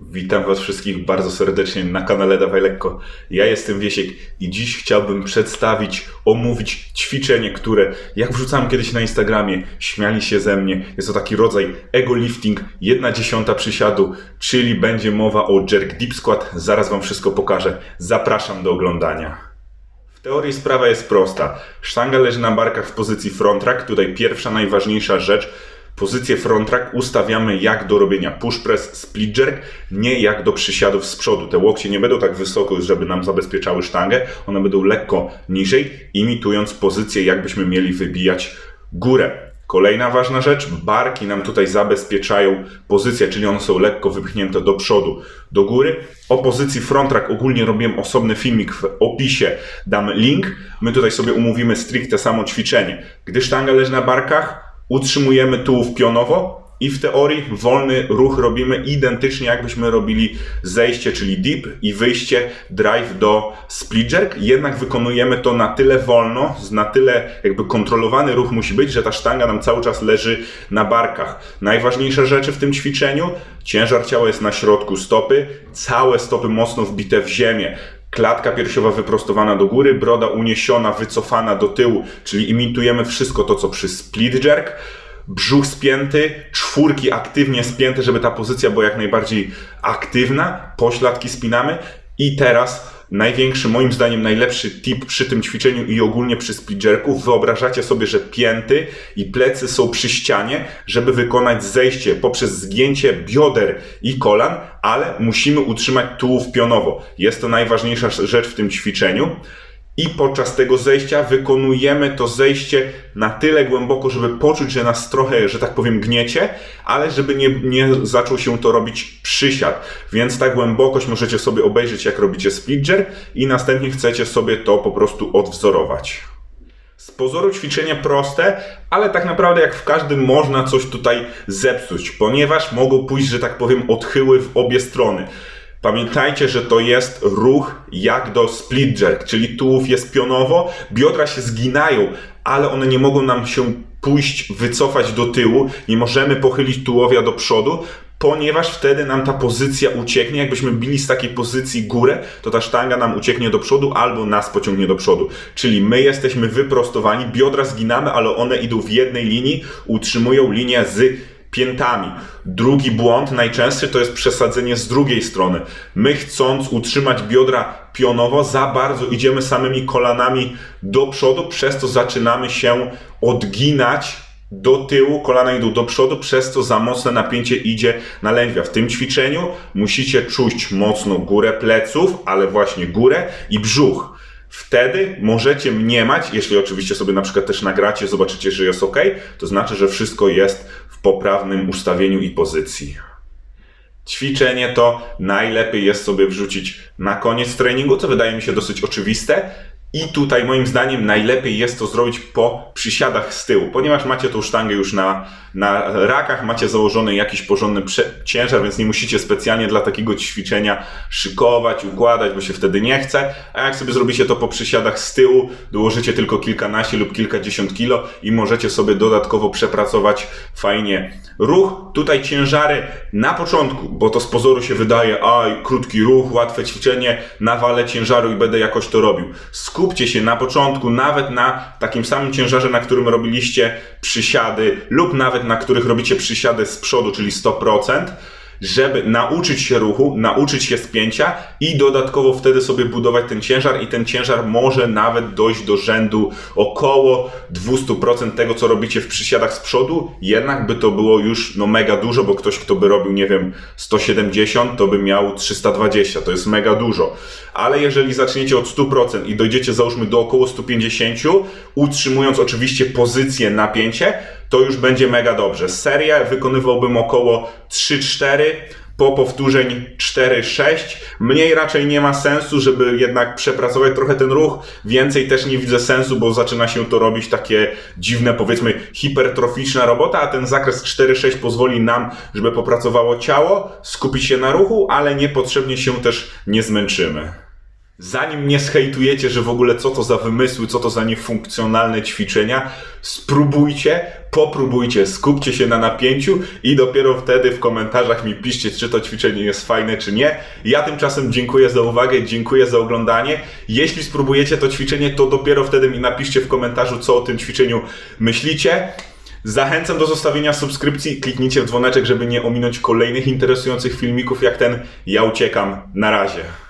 Witam Was wszystkich bardzo serdecznie na kanale Dawaj Lekko. Ja jestem Wiesiek i dziś chciałbym przedstawić, omówić ćwiczenie, które jak wrzucałem kiedyś na Instagramie, śmiali się ze mnie. Jest to taki rodzaj ego lifting, jedna dziesiąta przysiadu, czyli będzie mowa o jerk deep squat. Zaraz Wam wszystko pokażę. Zapraszam do oglądania. W teorii sprawa jest prosta. Sztanga leży na barkach w pozycji front rack. Tutaj pierwsza, najważniejsza rzecz. Pozycję front rack ustawiamy jak do robienia push press, split jerk, nie jak do przysiadów z przodu. Te łokcie nie będą tak wysoko, żeby nam zabezpieczały sztangę. One będą lekko niżej, imitując pozycję, jakbyśmy mieli wybijać górę. Kolejna ważna rzecz, barki nam tutaj zabezpieczają pozycję, czyli one są lekko wypchnięte do przodu, do góry. O pozycji front rack ogólnie robiłem osobny filmik w opisie, dam link. My tutaj sobie umówimy stricte samo ćwiczenie. Gdy sztanga leży na barkach, utrzymujemy tułów pionowo i w teorii wolny ruch robimy identycznie jakbyśmy robili zejście, czyli dip i wyjście drive do split jerk, jednak wykonujemy to na tyle wolno, na tyle jakby kontrolowany ruch musi być, że ta sztanga nam cały czas leży na barkach. Najważniejsze rzeczy w tym ćwiczeniu, ciężar ciała jest na środku stopy, całe stopy mocno wbite w ziemię klatka piersiowa wyprostowana do góry, broda uniesiona, wycofana do tyłu, czyli imitujemy wszystko to, co przy split jerk. Brzuch spięty, czwórki aktywnie spięte, żeby ta pozycja była jak najbardziej aktywna. Pośladki spinamy. I teraz największy, moim zdaniem najlepszy tip przy tym ćwiczeniu i ogólnie przy splitjerku. Wyobrażacie sobie, że pięty i plecy są przy ścianie, żeby wykonać zejście poprzez zgięcie bioder i kolan, ale musimy utrzymać tułów pionowo. Jest to najważniejsza rzecz w tym ćwiczeniu i podczas tego zejścia wykonujemy to zejście na tyle głęboko, żeby poczuć, że nas trochę, że tak powiem, gniecie, ale żeby nie, nie zaczął się to robić przysiad. Więc ta głębokość możecie sobie obejrzeć, jak robicie splitger i następnie chcecie sobie to po prostu odwzorować. Z pozoru ćwiczenie proste, ale tak naprawdę jak w każdym można coś tutaj zepsuć, ponieważ mogą pójść, że tak powiem, odchyły w obie strony. Pamiętajcie, że to jest ruch jak do split jerk, czyli tułów jest pionowo, biodra się zginają, ale one nie mogą nam się pójść, wycofać do tyłu, nie możemy pochylić tułowia do przodu, ponieważ wtedy nam ta pozycja ucieknie. Jakbyśmy bili z takiej pozycji górę, to ta sztanga nam ucieknie do przodu albo nas pociągnie do przodu. Czyli my jesteśmy wyprostowani, biodra zginamy, ale one idą w jednej linii, utrzymują linię z piętami. Drugi błąd, najczęstszy, to jest przesadzenie z drugiej strony. My chcąc utrzymać biodra pionowo, za bardzo idziemy samymi kolanami do przodu, przez to zaczynamy się odginać do tyłu, kolana idą do przodu, przez to za mocne napięcie idzie na lędźwia. W tym ćwiczeniu musicie czuć mocno górę pleców, ale właśnie górę i brzuch. Wtedy możecie mniemać, jeśli oczywiście sobie na przykład też nagracie, zobaczycie, że jest ok, to znaczy, że wszystko jest poprawnym ustawieniu i pozycji. Ćwiczenie to najlepiej jest sobie wrzucić na koniec treningu, co wydaje mi się dosyć oczywiste, i tutaj moim zdaniem najlepiej jest to zrobić po przysiadach z tyłu, ponieważ macie tą sztangę już na, na rakach, macie założony jakiś porządny ciężar, więc nie musicie specjalnie dla takiego ćwiczenia szykować, układać, bo się wtedy nie chce. A jak sobie zrobicie to po przysiadach z tyłu, dołożycie tylko kilkanaście lub kilkadziesiąt kilo i możecie sobie dodatkowo przepracować fajnie ruch. Tutaj ciężary na początku, bo to z pozoru się wydaje, aj, krótki ruch, łatwe ćwiczenie, nawalę ciężaru i będę jakoś to robił. Skup skupcie się na początku nawet na takim samym ciężarze, na którym robiliście przysiady, lub nawet na których robicie przysiady z przodu, czyli 100% żeby nauczyć się ruchu, nauczyć się spięcia i dodatkowo wtedy sobie budować ten ciężar i ten ciężar może nawet dojść do rzędu około 200% tego, co robicie w przysiadach z przodu, jednak by to było już no mega dużo, bo ktoś, kto by robił, nie wiem, 170, to by miał 320, to jest mega dużo. Ale jeżeli zaczniecie od 100% i dojdziecie załóżmy do około 150, utrzymując oczywiście pozycję napięcie, to już będzie mega dobrze. Serię wykonywałbym około 3-4, po powtórzeń 4-6. Mniej raczej nie ma sensu, żeby jednak przepracować trochę ten ruch. Więcej też nie widzę sensu, bo zaczyna się to robić takie dziwne, powiedzmy, hipertroficzna robota, a ten zakres 4-6 pozwoli nam, żeby popracowało ciało, skupić się na ruchu, ale niepotrzebnie się też nie zmęczymy. Zanim mnie zhejtujecie, że w ogóle co to za wymysły, co to za niefunkcjonalne ćwiczenia, spróbujcie, popróbujcie, skupcie się na napięciu i dopiero wtedy w komentarzach mi piszcie, czy to ćwiczenie jest fajne, czy nie. Ja tymczasem dziękuję za uwagę, dziękuję za oglądanie. Jeśli spróbujecie to ćwiczenie, to dopiero wtedy mi napiszcie w komentarzu, co o tym ćwiczeniu myślicie. Zachęcam do zostawienia subskrypcji, kliknijcie w dzwoneczek, żeby nie ominąć kolejnych interesujących filmików jak ten. Ja uciekam. Na razie.